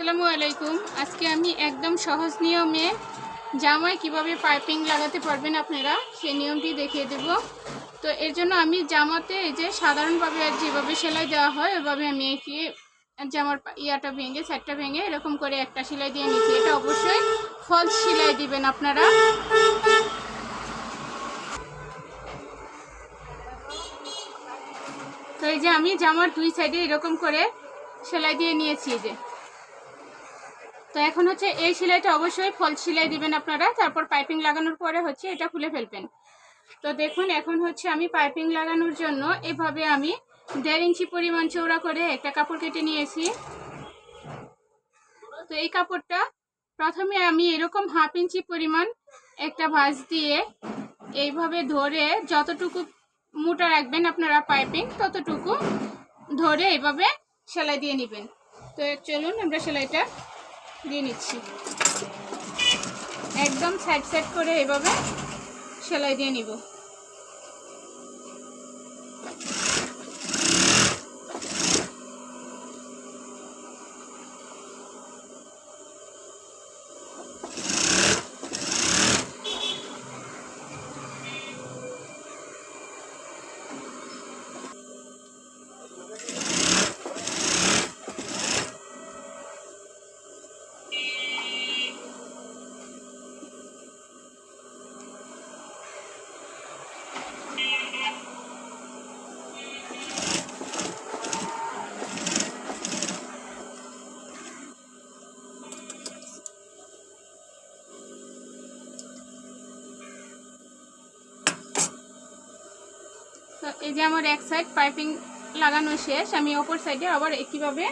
আসসালামু আলাইকুম। আজকে আমি একদম সহজ নিয়মে জামায় কীভাবে পাইপিং লাগাতে পারবেন আপনারা, সেই নিয়মটি দেখিয়ে দেব। তো এর জন্য আমি জামাতে এই যে সাধারণভাবে আর যেভাবে সেলাই দেওয়া হয়, ওইভাবে আমি এটি জামার ইয়াটা ভেঙে, সাইডটা ভেঙে এরকম করে একটা সেলাই দিয়ে নিচ্ছি। এটা অবশ্যই ফলস সেলাই দিবেন আপনারা। তো এই যে আমি জামার দুই সাইডে এরকম করে সেলাই দিয়ে নিয়েছি যে। তো এখন হচ্ছে এই সেলাইটা অবশ্যই ফল সেলাই দিবেন আপনারা, তারপর পাইপিং লাগানোর পরে হচ্ছে এটা খুলে ফেলবেন। তো দেখুন, এখন হচ্ছে আমি পাইপিং লাগানোর জন্য এভাবে আমি দেড় ইঞ্চি পরিমাণ চৌড়া করে একটা কাপড় কেটে নিয়েছি। তো এই কাপড়টা প্রথমে আমি এরকম হাফ ইঞ্চি পরিমাণ একটা ভাঁজ দিয়ে এইভাবে ধরে যতটুকু মোটা রাখবেন আপনারা পাইপিং, ততটুকু ধরে এইভাবে সেলাই দিয়ে নেবেন। তো চলুন আমরা সেলাইটা দিয়ে নিচ্ছি। একদম সাইড সাইড করে এভাবে সেলাই দিয়ে নিব। এই যে আমার এক সাইড পাইপিং লাগানো শেষ, আমি অপর সাইডে আবার একইভাবে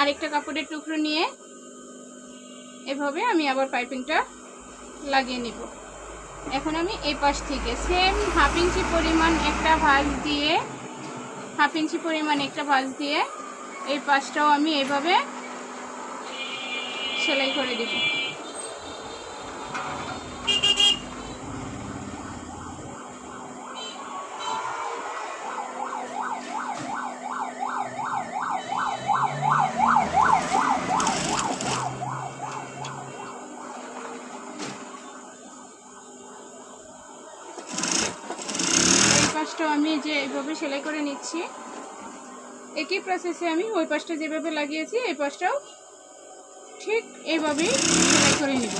আরেকটা কাপড়ের টুকরো নিয়ে এভাবে আমি আবার পাইপিংটা লাগিয়ে নিব। এখন আমি এই পাশ থেকে সেম হাফ ইঞ্চি পরিমাণ একটা ভাঁজ দিয়ে হাফ ইঞ্চি পরিমাণ একটা ভাঁজ দিয়ে এই পাশটাও আমি এভাবে সেলাই করে দিব। পাশটাও আমি যে এইভাবে সেলাই করে নিচ্ছি, একই প্রসেসে আমি ওই পাশটা যেভাবে লাগিয়েছি, এই পাশটাও ঠিক এইভাবেই সেলাই করে নিব।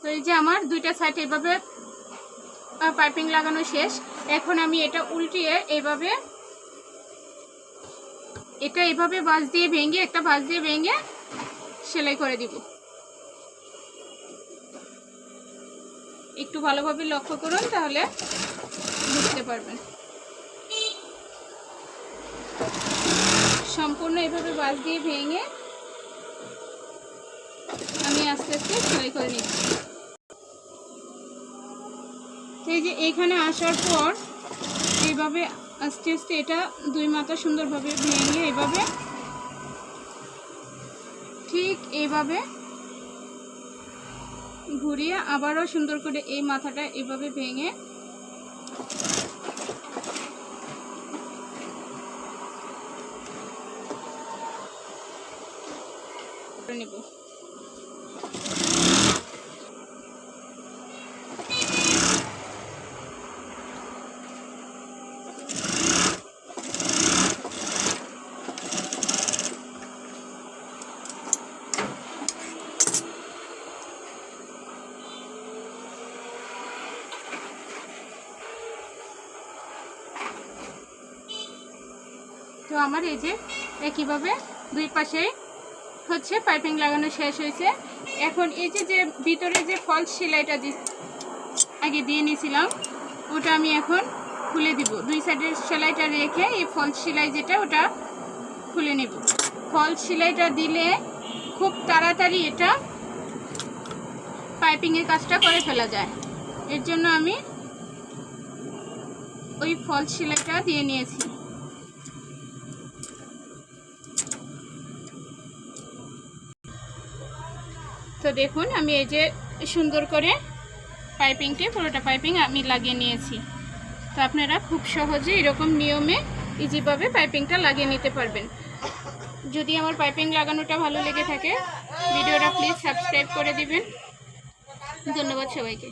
তো এই যে আমার দুইটা সাইড এইভাবে পাইপিং লাগানো শেষ। এখন আমি এটা উল্টিয়ে এইভাবে, এটা এইভাবে বাঁশ দিয়ে ভেঙে, একটা বাঁশ দিয়ে ভেঙে সেলাই করে দিব। একটু ভালোভাবে লক্ষ্য করুন, তাহলে বুঝতে পারবেন। সম্পূর্ণ এভাবে বাঁশ দিয়ে ভেঙে আমি আস্তে আস্তে সেলাই করে নিচ্ছি। এই যে এখানে আসার পর এইভাবে আস্তে আস্তে এটা দুই মাথা সুন্দরভাবে ভেঙে এভাবে ঠিক এইভাবে ঘুরিয়ে আবারও সুন্দর করে এই মাথাটা এভাবে ভেঙে নেব। তো আমার এই যে একইভাবে দুই পাশে হচ্ছে পাইপিং লাগানো শেষ হয়েছে। এখন এই যে যে ভিতরে যে ফলস সেলাইটা দি আগে দিয়ে নিয়েছিলাম, ওটা আমি এখন খুলে দিব। দুই সাইডের সেলাইটা রেখে এই ফলস সেলাই যেটা, ওটা খুলে নেব। ফলস সেলাইটা দিলে খুব তাড়াতাড়ি এটা পাইপিংয়ের কাজটা করে ফেলা যায়। এর জন্য আমি ওই ফলস সেলাইটা দিয়ে নিয়েছি। তো দেখুন, আমি এই যে সুন্দর করে পাইপিংটি পুরোটা পাইপিং আমি লাগিয়ে নিয়েছি। তো আপনারা খুব সহজে এরকম নিয়মে ইজিভাবে পাইপিংটা লাগিয়ে নিতে পারবেন। যদি আমার পাইপিং লাগানোটা ভালো লেগে থাকে, ভিডিওটা প্লিজ সাবস্ক্রাইব করে দিবেন। ধন্যবাদ সবাইকে।